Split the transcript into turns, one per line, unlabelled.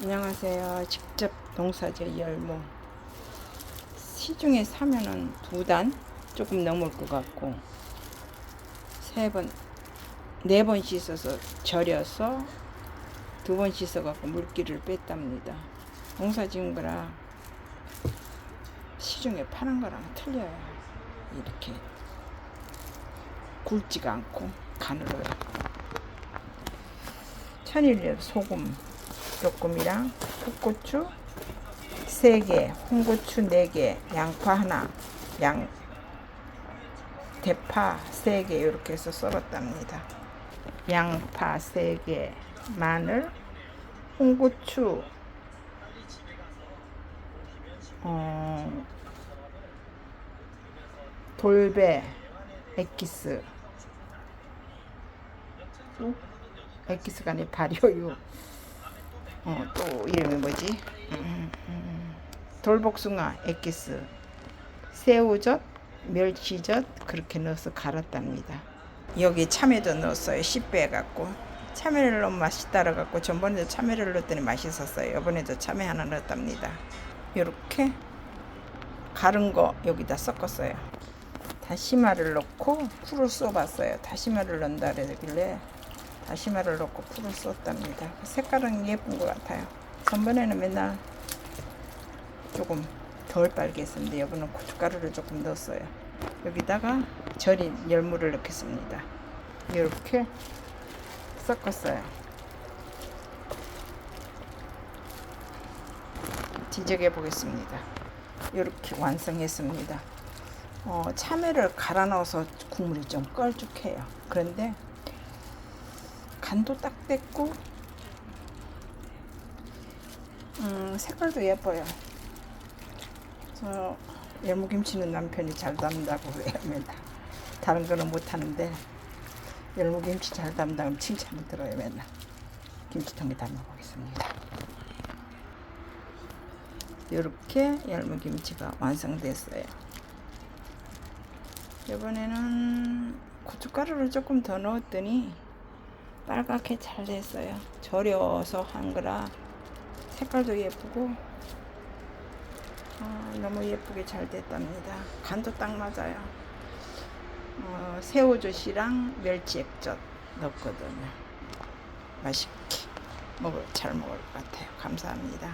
안녕하세요. 직접 농사지은 열무. 시중에 사면은 두 단 조금 넘을 것 같고 세 번, 네 번 씻어서 절여서 두 번 씻어갖고 물기를 뺐답니다. 농사 지은 거라 시중에 파는 거랑 틀려요. 이렇게 굵지가 않고 가늘어요. 천일염 소금 조금이랑 풋고추 3개, 홍고추 4개, 양파 하나, 양 대파 3개 이렇게 해서 썰었답니다. 양파 3개, 마늘, 홍고추 어, 돌배 엑기스 또 엑기스가 아니 발효유 어, 또 이름이 뭐지? 음, 음, 돌복숭아 엑기스, 새우젓, 멸치젓 그렇게 넣어서 갈았답니다. 여기 참외도 넣었어요. 10배 갖고 참외를 넣으면 맛이 따라갖고 전번에도 참외를 넣었더니 맛있었어요. 이번에도 참외 하나 넣었답니다. 이렇게 갈은 거 여기다 섞었어요. 다시마를 넣고 풀을 쏘봤어요. 다시마를 넣는다 그러길래 다시마를 넣고 풀을 쏟답니다. 색깔은 예쁜 것 같아요. 전번에는 맨날 조금 덜 빨개졌는데 이번엔 고춧가루를 조금 넣었어요. 여기다가 절인 열무를 넣겠습니다. 이렇게 섞었어요. 지적해 보겠습니다. 이렇게 완성했습니다. 어, 참외를 갈아 넣어서 국물이 좀 걸쭉해요. 그런데 간도 딱 됐고 음, 색깔도 예뻐요. 저 열무김치는 남편이 잘 담다고 해요. 맨날. 다른 거는 못하는데 열무김치 잘 담다면 칭찬을 들어요. 맨날. 김치통에 담아보겠습니다. 이렇게 열무김치가 완성됐어요. 이번에는 고춧가루를 조금 더 넣었더니 빨갛게 잘 됐어요. 절여서 한 거라 색깔도 예쁘고 어, 너무 예쁘게 잘 됐답니다. 간도 딱 맞아요. 어, 새우젓이랑 멸치 액젓 넣었거든요. 맛있게 먹을 잘 먹을 것 같아요. 감사합니다.